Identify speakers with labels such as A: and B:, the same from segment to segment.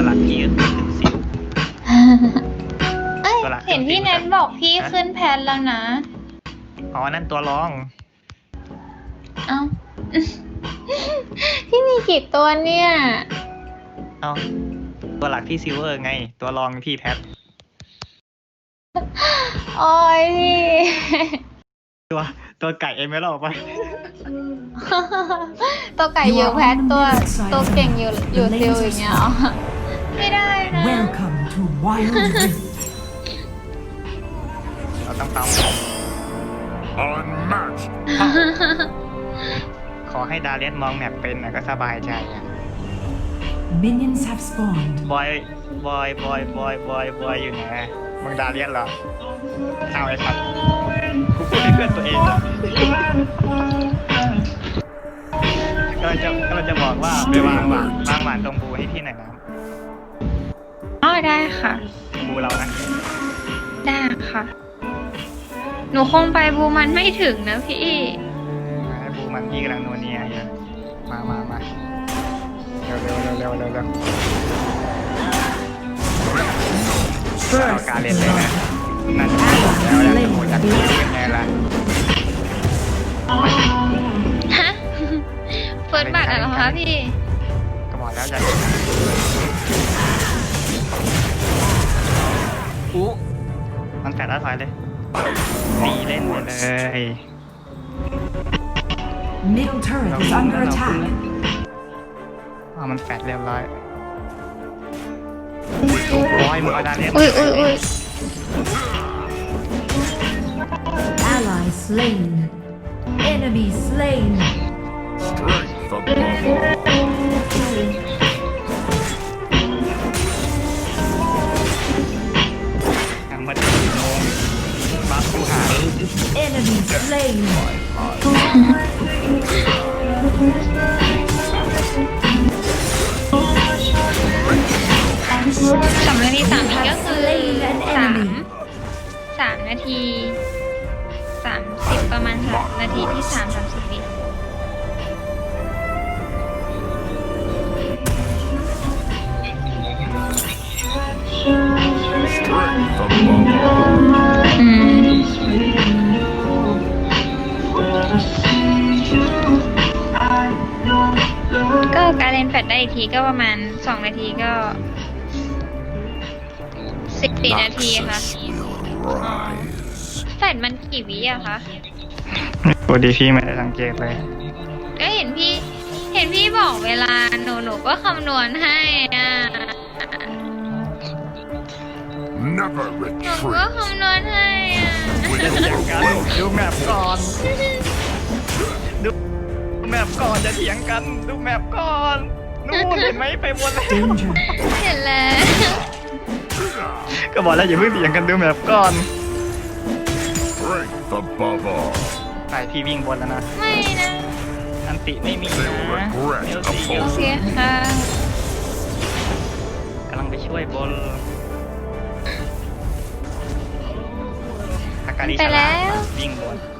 A: ตัวหลักพี่ก็ขึ้นถึงสิบ
B: เอ้ย
A: ตัวหลัก
B: เห็นพี่แนทบอกพี่ขึ้นแพทแล้วนะ
A: อ๋อนั่นตัวรอง
B: เอ้า พี่มีกี่ตัวเนี่ย
A: เอาตัวหลักพี่ซิลเวอร์ไง ตัวรองพี่แพท
B: โอ้ยพี่
A: ตัวตัวไก่เอเมอรัลไป
B: ตัวไก่อยู่แพทตัวตัวเก่งอยู่อยู่ซิลอย่างเงี้ยเหรอ ไม่ได้นะ
C: Welcome to Wild Rift.
A: เราต้องต้อง
D: Unmatched.
A: ขอให้ดาเลียนมองแมปเป็นนะก็สบายใจอะ
C: Minions have spawned.
A: บอย บอย บอย บอย บอย บอยอยู่ไหนมึงดาเลียนเหรอเอาไอ้สัตว์กูพูดให้เพื่อนตัวเองอะก็จะก็จะบอกว่าไปวางหวานวางหวานตรงบูให้พี่หน่อยนะ
B: อ๋อได้ค่ะ
A: บูเรานะ
B: ได้ค่ะ หนูคงไปบูมันไม่ถึงนะพี่
A: ให้บูมันพี่กำลังนัวเนียอยู่มามามาเร็วเร็วเร็วเร็วเร็วเร็วเอาการเล่นเลยนะนั่นแล้วแล้วจะโหดจากพี่เป็นไงล่ะ
B: ฮะ เฟิร์สบัตรอะเหรอคะพี่
A: ก็บอกแล้วอย่ แฝดแล้วถอยเลยตีเล่นไปเลย
C: Middle turret is under attack.
A: อ๋อมันแฟดเรียบร้อยร้อยมึงเอาดานเล่น
B: อุ้ยอุ้ยอุ้ย
C: Ally slain. Enemy slain.
D: Strength above all.
B: สามนาทีสามทีก็คือสามสามนาทีสามสิบประมาณสามนาทีที่สามสาม นแฟดได้อีกทีก็ประมาณสองนาทีก็สิบสี่นาทีค่ะ
D: will rise.
B: แฟดมันกี่วิอะคะ
A: กูดีพี่ไม่ได้สังเกตเลย
B: ก็เห็นพี่ เห็นพี่บอกเวลาหนูหนูก็คำนวณให้อะ
D: Never
B: หนู
D: retreat.
B: ก็คำนวณให้อะ
A: อย่าเถียงกันดูแมปก่อนดู แมปก่อนจะเถียงกัน ดูแมปก่อนนู่นเห็นไหมไปบนแล้ว
C: Danger.
B: เห็นแล้ว
A: ก็บอกแล้วอย่าเพิ่งเถียงกันดูแมปก่อน
D: Strength above all.
A: ไปพี่วิ่งบนแล้วนะ
B: ไม่นะ
A: อันติไม่มีนะเอลซีเอ
B: โอ
A: ล
B: เค
A: ซี
B: ค่ะ
A: กำลังไปช่วยบนอากาลิ
B: ไป
A: สลา
B: แล้ว
A: วิ่งบนนี่ก็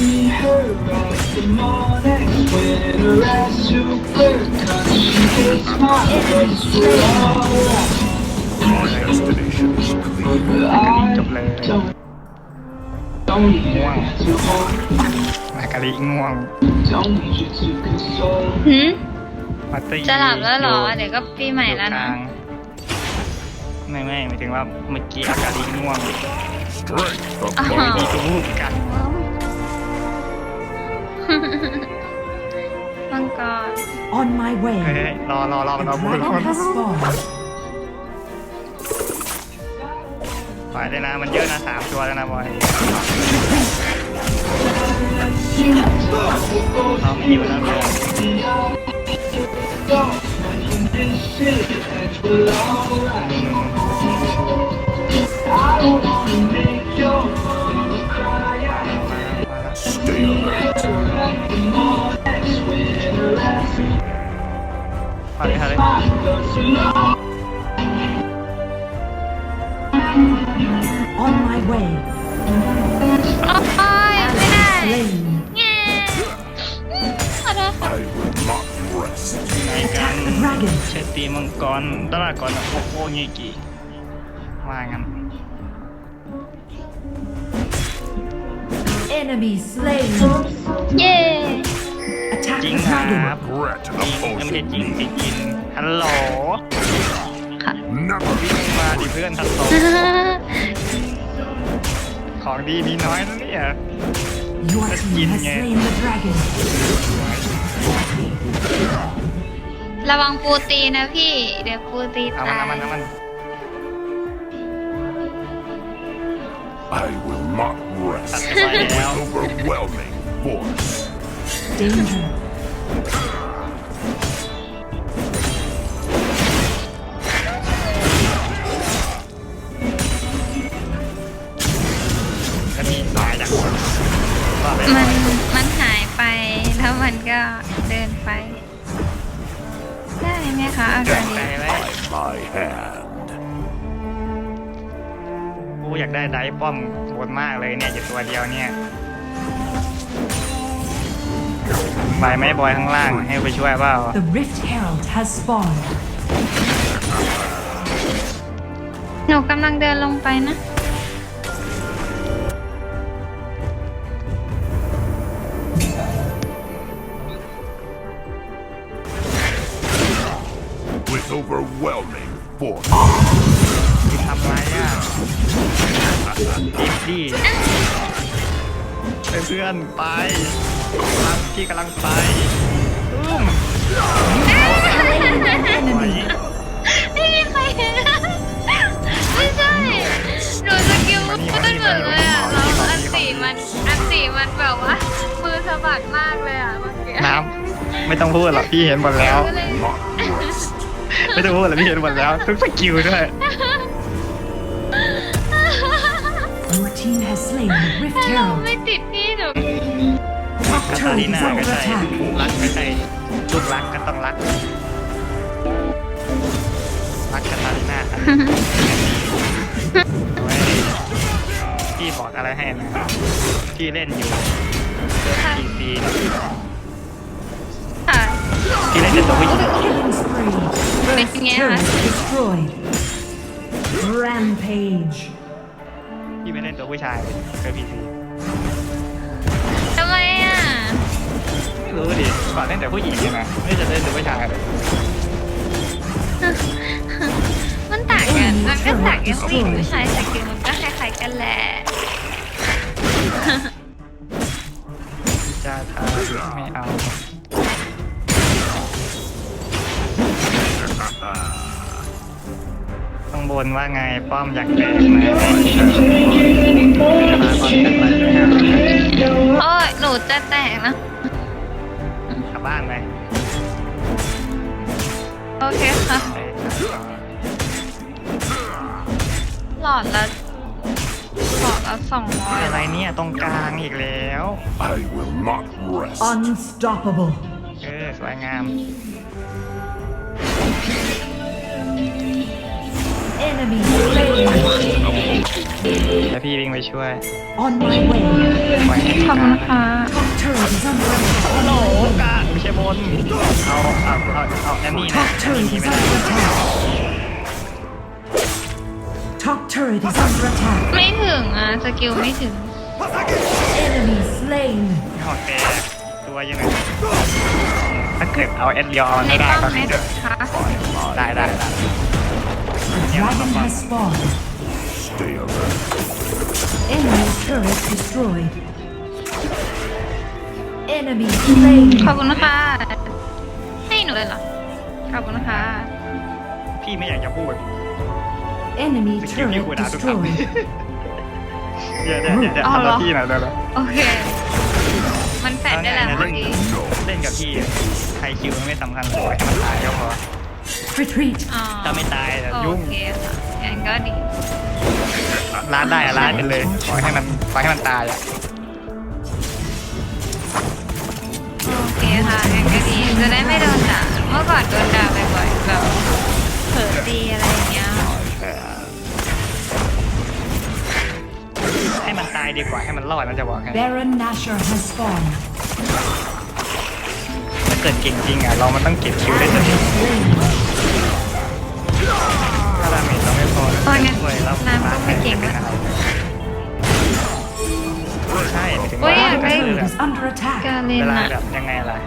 E: See her up the morning when her ass super cause she hates my friends for all
D: My destination is clear.
E: I
A: จบเลย
E: don't don't need you to hold
A: อากาลิง่วง
E: Don't need you to console
B: หืม
A: มาร์ตี้
B: จะหลับแล้วเหรอ
A: ยู่
B: เดี๋ยวก็ปีใหม่แล้ว
A: อยู่ก
B: นะ
A: ลางไม่ไม่หมายถึงว่าเมื่อกี้อากาลิง่วง
D: Strength
B: Uh-huh.
D: above
A: มี
D: all.
A: ตัวรูปกัน
B: มังกร
C: On my
A: เฮ้
C: way.
A: ยรอรอรอ
C: The
A: รอบูรอ
C: dragon has spawned.
A: ไปเลยนะ มันเยอะนะสามตัวแล้วนะบอยเราไม่อยู่แล้วบอย
E: The
C: dragon.
A: เชตตีมังกรตลาดก่อนนะโคโค่งี้กี่ว่างั้น
C: Enemy slain.
B: เย้
C: Attack
A: จริง
C: the
A: ครั
C: dragon.
A: บ
D: Regret
A: จริงเอ้ยไม่ใช่
D: opposing
A: จริง
D: me.
A: สิจริงฮัลโหล
D: Never
A: มาดิเพื่อนฮัลโหลของดีมีน้อยนะเนี่ย
C: Your
A: Let's
C: team
A: get
C: has
A: in there.
C: slain the dragon.
B: ระวังปูตีนะพี่ เดี๋ยวปูตี
A: เอา
B: ตา
A: มัน
B: ย
A: เอามันเอามัน
D: I will not
A: ตัด
D: rest.
A: ไปแล้ว
D: Overwhelming force.
C: Danger.
A: ก็มีตายจากคนว่าไป
B: มันมันหายไปแล้วมันก็เดินไป ได้ไหมคะอาการ
A: ไป
B: ดี
A: ไว้
D: My hand.
A: กูอยากได้ไดฟ์ป้อมโหดมากเลยเนี่ยอยู่ตัวเดียวเนี่ย ไปไหมบอยข้างล่างให้ไปช่วยเปล่า
C: The Rift Herald has spawned.
B: หนูกำลังเดินลงไปนะ
D: With overwhelming force.
A: ทำไรอะดิฟดิไปเพื่อนไป กำลังพี่กำลังไปตุ้ม
C: Enemy.
B: ไม่มีใครเห็นไม่ใช่ หนูสกิลมันเหมือนเลยอะแล้วอันสีมัน อันสีมันแบบว่า มือสะบัดมากเลยอะเมื่อกี้
A: น้ำไม่ต้องพูดหรอกพี่เห็นหมดแล้ว
B: ก็เลย
D: Not rest.
A: ไม่ต้องพูดหรอกพี่เห็นหมดแล้ว ทุกสกิลด้วย
C: Your team has slain the Rift
B: ถ้าเรา
C: Herald.
B: ไม่ติดพี่หนู
C: Top
A: คาตาลินาก็ใช่รักก็ใช่ลูกรักก็ต้องรักรักคาตาลีนาครับโอ้ยพี่บอกอะไรให้นะพี่เล่นอยู่
B: ค่ะ
A: ดีซี
B: ค่ะ
A: พี่เล่นเป็นตัวผู้หญิง
C: Killing spree. First
B: Making it
C: turret destroyed. Rampage.
A: พี่ไม่เล่นตัวผู้ชายเคยพีซี รู้ดิก่อนเล่นแต่ผู้หญิงใช่ไหมไม่จะเล่นตัวผู้ชายเลย
B: มันต่างกันมันก็ต่างกันผู้หญิงผู้ชายสกิลมันก็คล้ายๆกันแหละ
A: จะทาไม่เอาข้างบนว่าไงป้อมอยากแตกไหมมาก่อนกันไปเลยฮะ
B: โอ้ยหนูจะแตกแล้ว
A: ก ลับบ้านไหม
B: โอเคค่ะ
A: ไป
B: หลอดละหลอดละสองร้อย
A: อะไรเนี่ยตรงกลางอีกแล้ว
D: I will not rest.
C: Unstoppable.
A: เออสวยงาม
C: Enemy slain.
A: แล้วพี่วิ่งไปช่วย
C: On my way.
A: ปล่อยให้
B: ขอบคุณค่ะ
C: Top turret is under attack.
A: ฮัลโหลกลางไม่ใช่บนเอาเอาเอาเอาแอนนี่นะ
C: Top
A: แอนนี่
C: turret
A: มี
C: is
A: ไม่ได้
C: under attack. Top turret is under attack.
B: ไม่ถึงอะ สกิลไม่ถึง
C: Enemy slain.
A: หอกแตกตัวยังไงถ้าเกิดเอาแอดยอ
B: ใน
A: ไม่ได้
B: ป้อม
A: ก็
B: ไหม
A: คือ
B: คะ
A: ได้ได้ได้
C: The dragon has spawned.
D: Stay alert.
C: Enemy turret destroyed. Enemy slain.
B: ขอบคุณค่ะให้หนูเลยเหรอ ขอบคุณค่ะ
A: พี่ไม่อยากจะพูด
C: Enemy
A: สกิลพี่
C: turret
A: กูด่าทุกคำ
C: destroyed.
A: เดี๋ยวเดี๋ยวเดี๋ยวเดี๋ยว
B: เอา
A: ทำ
B: เหร
A: ห
B: อ
A: น้าที่หน่อยได้ไหม
B: โอเค มันแฟดได้แหละเมื่อกี้
A: เล่นกับพี่ใครคิวไม่สำคัญขอให้มันตายก็พอ
C: Retreat.
B: อ๋อ
A: ถ้าไม่ตายแต่
B: โอ
A: ยุ่ง
B: เคค่ะงั้นก็ดี
A: ร้านได้อะร้านไปเลยขอให้มันขอให้มันตายอะ
B: โอเคค่ะงั้นก็ดีจะได้ไม่โดนด่าเมื่อก่อนโดนด่าบ่อยๆแบบเผลอตีอะไรอย่างเงี้ย
A: ให้มันตายดีกว่าให้มันรอดมันจะบอกให้
C: Baron Nashor has spawned.
A: ถ้าเกิดเก่งจริงอะเรามันต้องเก็บคิวได้สักที
C: Slain.
A: ถ้าดา เมจเราไม่พอแล้ว
B: ตอนงั้น
A: ช่วยเรา
B: น้ำก็ไม่เก่งแล้ว
A: ใช่หมายถึง
B: โอ้ย
A: ว่า
B: อยากได้
C: Bottom turret is under
B: กา
C: attack.
B: ร
A: เว
B: เล่น
A: ลา
B: อะ
A: แบบยังไงล่ะ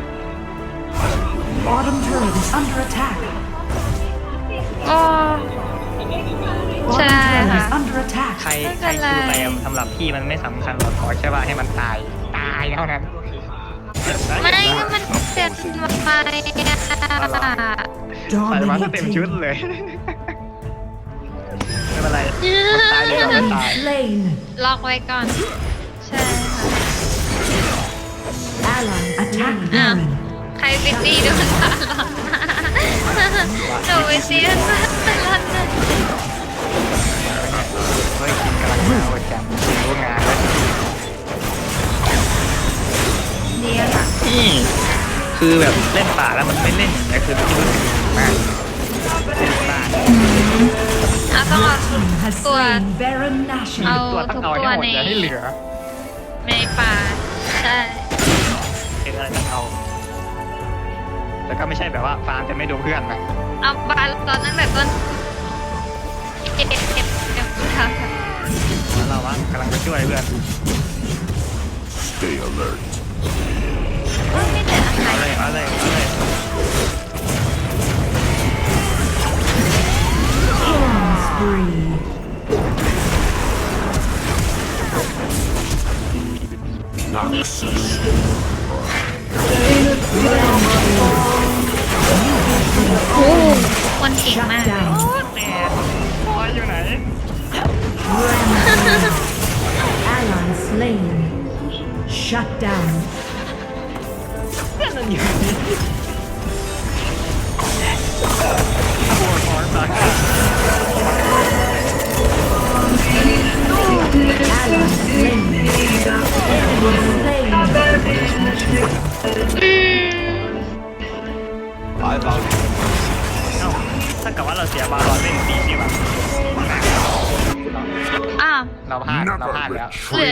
C: Bottom turret is under attack.
B: โอ้
C: Bottom
B: Sa-
C: turret is under attack.
A: ใคร
B: ไม่
A: ใค
B: เป็
A: ร
B: นไร
A: คิวไปอะสำหรับพี่มันไม่สำคัญหรอกขอแค่ว่าให้มันตาย ตายเท่านั้น
B: ไม่ถ้ามันเจ็บไปอะ
A: ใส่มาเต็มชุด
C: Dominating.
A: เลยไม่ เป็นไรมันตายเลยเราไม่
C: Enemy
A: ตาย
C: slain.
B: ล็อกไว้ก่อน ใช่ค่ะ
C: Ally attack
B: Ah.
C: Baron.
B: ใครไปตีโดนตาหลอนมาหนูไปตีโดนตาหลอนนะ
A: เฮ้ยกินกำลังมาโอ้ยแจมกินรู้งานเลย
B: ดีอะค่ะ
A: นี่คือแบบเล่นป่าแล้วมัน เอา
B: ตั
A: วต้องเอาให้หมดอย่าให้เหลือ
B: ในป่า ใช่
A: เป็นอะไรต้องเอา แล้วก็ไม่ใช่แบบว่าฟาร์มจะไม่ดูเพื่อนนะ
B: เอาบาตอนตั้งแต่ต้นเก็บเก็บเก็บเก็บค่ะ
A: แล้วเราว่ากำลังจะช่วยเพื่อน
D: Stay alert.
B: ไม่แต่อะไร
A: เอาเลยเอาเลยเอาเลย sir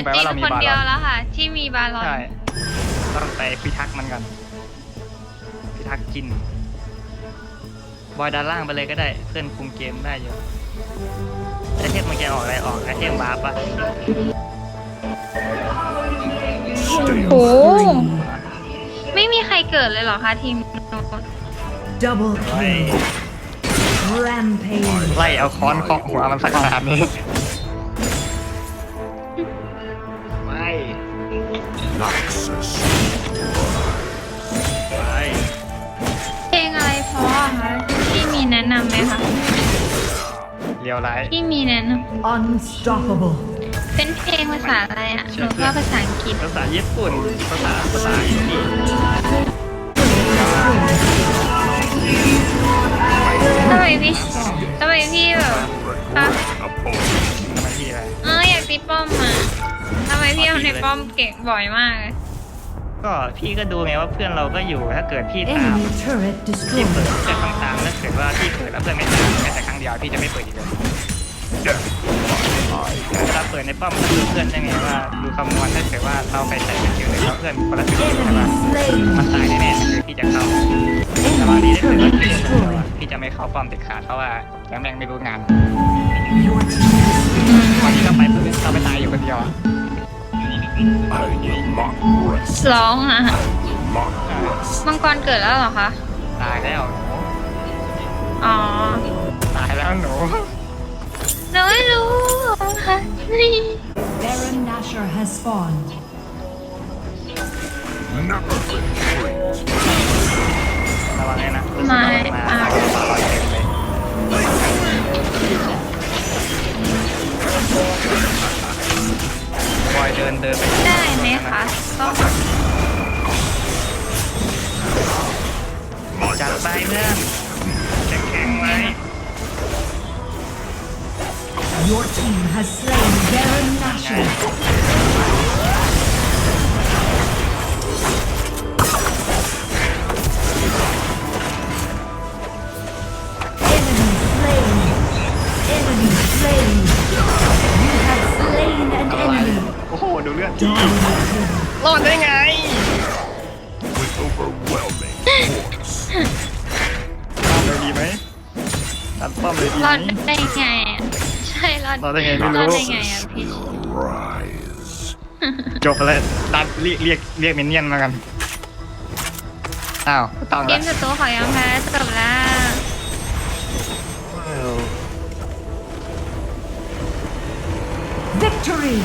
A: ไป
B: จี
A: ว่านเรามี
B: คน
A: บา
B: เดี
A: ล
B: ยว
A: อน
B: แล้วค่ะ ที่มีบาลอน
A: ใช่ต้องไปพิทักษ์มันกันพิทักษ์จิน บอยด้านล่างไปเลยก็ได้ เพื่อนคุมเกมได้อยู่ไอเทมมันจะออกอะไรออกไอเทมบาร์ปะ
D: Stay
B: โอ้
D: alert.
B: ไม่มีใครเกิดเลยเหรอคะทีมโน้น
C: Double
A: ไล่
C: kill. Rampage.
A: ไล่เอาค้อนเคาะหัวมันสักขนาดนี้ ยวไล่
B: ที่มีแนะน
C: Unstoppable. ำ
B: เป็นเพลงภาษาอะไรอะหนูว่าภาษาอังกฤษ
A: ภาษาญี่ปุ่น ภาษาภาษาอังกฤษ
B: ทำไมพี่ทำไมพี่แบบอะ
D: Opponent.
A: มาที่อะไร
B: เอออยากตีป้อมอะทำไมพี่เอาในป้อมเก่งบ่อยมากเลย
A: ก็พี่ก็ดูไงว่าเพื่อนเราก็อยู่ถ้าเกิดพี่ตาม
C: Enemy turret
A: พี่เปิด
C: destroyed.
A: จะตามๆถ้าเกิดว่าพี่เปิดแล้วเพื่อนไม่ตามแม้แต่ครั้งเดียวพี่จะไม่เปิดอีกเลย
D: Death.
A: เวลาเปิดในป้อมก็ดูเพื่อนได้ไงว่าดูคำนวณถ้าเกิดว่าเราไปใส่เป็นคิวหนึ่งแล้วเพื่อนคนละสิบคิวใช่ปะ
C: Enemy
A: มัน
C: slain.
A: ตายแน่ๆคือพี่จะเข้าแต่ว่า
C: Enemy
A: นี้ถ้าเกิดว่า
C: turret
A: พี่จะเข้า
C: destroyed.
A: พี่จะไม่เข้าป้อมเด็ดขาดเพราะว่าแม่งไม่รู้งาน
C: Your team has
A: วันนี้เราไปเราไปตายอยู่คนเดียวอะ
D: I will not rest.
B: ร้องอะ
D: Not rest.
B: มังกรเกิดแล้วเหรอคะ
A: ตายแล้วหนู
B: อ๋อ
A: ตายแล้วหนู
B: หนูไม่รู้ค่ะนี่
C: Baron Nashor has spawned.
D: Never retreat.
A: ระวังเลยนะ
B: ไม่
A: มา
B: อ่
A: อยเดินเดินไป
B: ได้ไหมคะก็
A: จัดไปเพื่อนแข็งไว้
C: Your team has slain Baron Nashor.
A: รอดได้ไง
D: With overwhelming force.
A: รอดเลยดีไหมตัดป้อมเลยดี
B: ร
A: ไห
B: อ
A: ม
B: ดได้ไงอะใช่รอด
A: รอดได้ไงไม่รู้
B: รอดได้ไงอะพี่
D: Rise.
A: จบแล้วตัดเรียกเรียกเรียกมินเนี่ยนมากันอ้าวไม่ต้อง
B: เก
A: ละ
B: มสุดตัวขอยอมแพ้จบแล้ว
C: Victory.